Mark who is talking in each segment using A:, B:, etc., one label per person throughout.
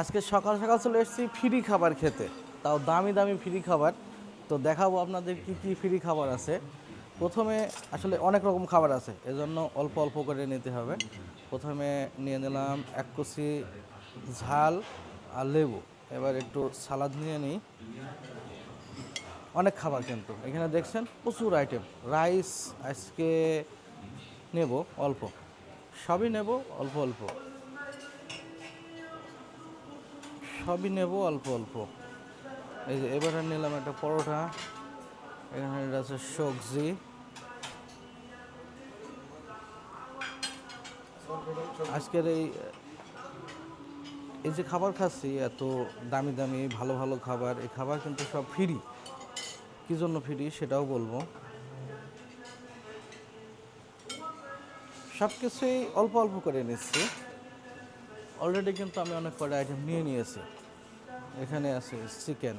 A: আজকে সকাল সকাল চলে এসেছি ফ্রি খাবার খেতে। তাও দামি দামি ফ্রি খাবার। তো দেখাবো আপনাদের কি কি ফ্রি খাবার আছে। প্রথমে আসলে অনেক রকম খাবার আছে, এজন্য অল্প অল্প করে নিতে হবে। প্রথমে নিয়ে নিলাম এক কুচি ঝাল আর লেবু। এবার একটু সালাদ নিয়ে নিই। অনেক খাবার কিন্তু। এখানে দেখছেন প্রচুর আইটেম। রাইস আজকে নেব অল্প। সবই নেব অল্প অল্প। সবই নেব, অল্প অল্প। এই যে এবারে নিলাম একটা পরোটা। এখানে এটা আছে সবজি। আজকের এই এই যে খাবার খাচ্ছি, এত দামি দামি, ভালো ভালো খাবার, এই খাবার কিন্তু সব ফ্রি কী জন্য ফ্রি সেটাও বলব। সব কিছুই অল্প অল্প করে নিচ্ছি। অলরেডি কিন্তু আমি অনেক কটা আইটেম নিয়ে নিয়েছি। এখানে আছে চিকেন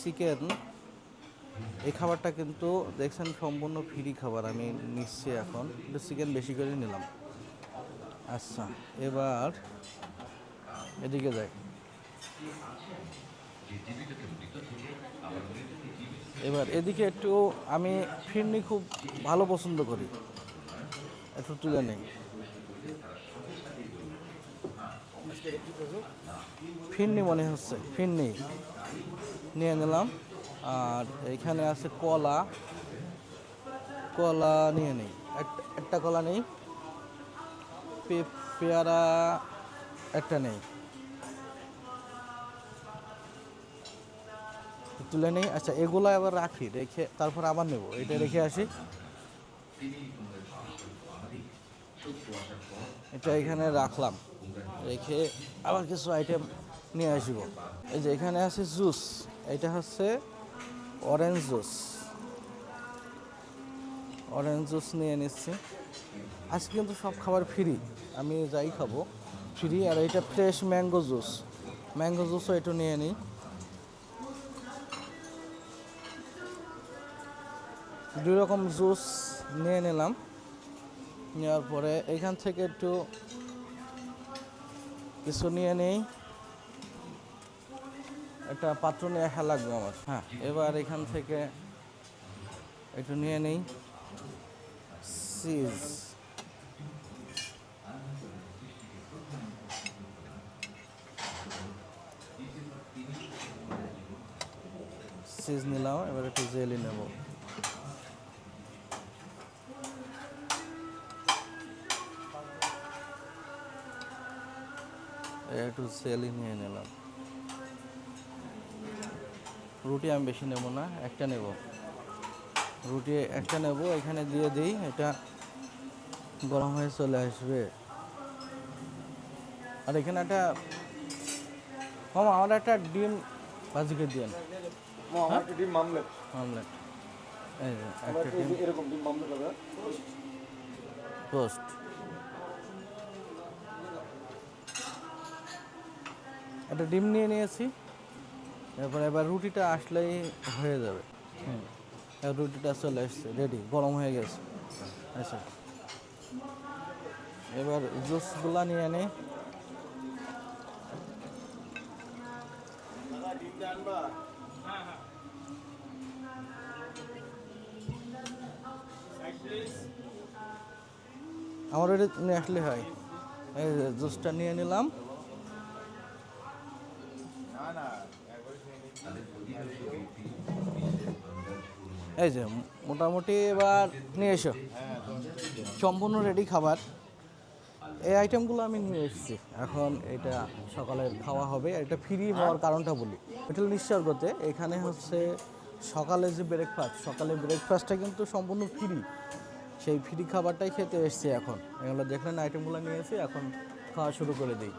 A: চিকেন এই খাবারটা কিন্তু দেখছেন সম্পূর্ণ ফ্রি খাবার, আমি নিচ্ছি এখন। একটু চিকেন বেশি করে নিলাম। আচ্ছা এবার এদিকে যাই। এবার এদিকে একটু আমি ফিরনি খুব ভালো পছন্দ করি। একটু তুলে নেই। ফিরনি মনে হচ্ছে, ফিরনি। নিয়ে নিলাম। আর এইখানে আছে কলা। কলা নিয়ে নেই। একটা কলা নেই। পেয়ারা একটা নেই। তুলে নেই। আচ্ছা এগুলো আবার রাখি, রেখে তারপর আবার নেব। এটা রেখে আসি। এটা এখানে রাখলাম। রেখে আবার কিছু আইটেম নিয়ে আসব। এই যে এখানে আছে জুস এটা হচ্ছে অরেঞ্জ জুস অরেঞ্জ জুস নিয়ে নিচ্ছি। আজকে কিন্তু সব খাবার ফ্রি আমি যাই খাব। ফ্রি আর এটা ফ্রেশ ম্যাঙ্গো জুস ম্যাঙ্গো জুসও একটু নিয়ে নিই। দুই রকম জুস নিয়ে নিলাম। নেওয়ার পরে এখান থেকে একটু কিছু নিয়ে নেই। একটা পাত্র নিয়ে আসা লাগবে আমার। হ্যাঁ এবার এখান থেকে একটু নিয়ে নেই। সিজ সিজ নিলাম, এবার একটু জেলি নেব। একটু জেলি নিয়ে নিলাম। রুটি আমি বেশি নেব না একটা নেব। রুটি একটা নেব এখানে দিয়ে দিই এটা গরম হয়ে চলে আসবে। আর এখানে একটা মামা আমার একটা ডিম ভাজিকে দিন
B: মা, ডিম মামলেট।
A: অমলেট এই যে একটা
B: একটা
A: ডিম।
B: এরকম ডিম মামলেট
A: টোস্ট একটা ডিম নিয়ে নিয়েছি। এরপর এবার রুটিটা আসলেই হয়ে যাবে। হুম। রুটিটা চলে এসছে রেডি গরম হয়ে গেছে। আচ্ছা। এবার জুসগুলো নিয়ে নিই আমার এটা নিয়ে আসলে হয়। এই জুসটা নিয়ে নিলাম। এই যে, মোটামুটি এবার নিয়ে এসো। সম্পূর্ণ রেডি খাবার। এই আইটেমগুলো আমি নিয়ে এসেছি। এখন এটা সকালে খাওয়া হবে। এটা ফ্রি হওয়ার কারণটা বলি। হোটেল নিশ্চর্গতে এখানে হচ্ছে সকালে যে ব্রেকফাস্ট সকালে ব্রেকফাস্টটা কিন্তু সম্পূর্ণ ফ্রি সেই ফ্রি খাবারটাই খেতে এসছি এখন। এগুলো দেখলেন আইটেমগুলো নিয়েছি এখন খাওয়া শুরু করে দিই।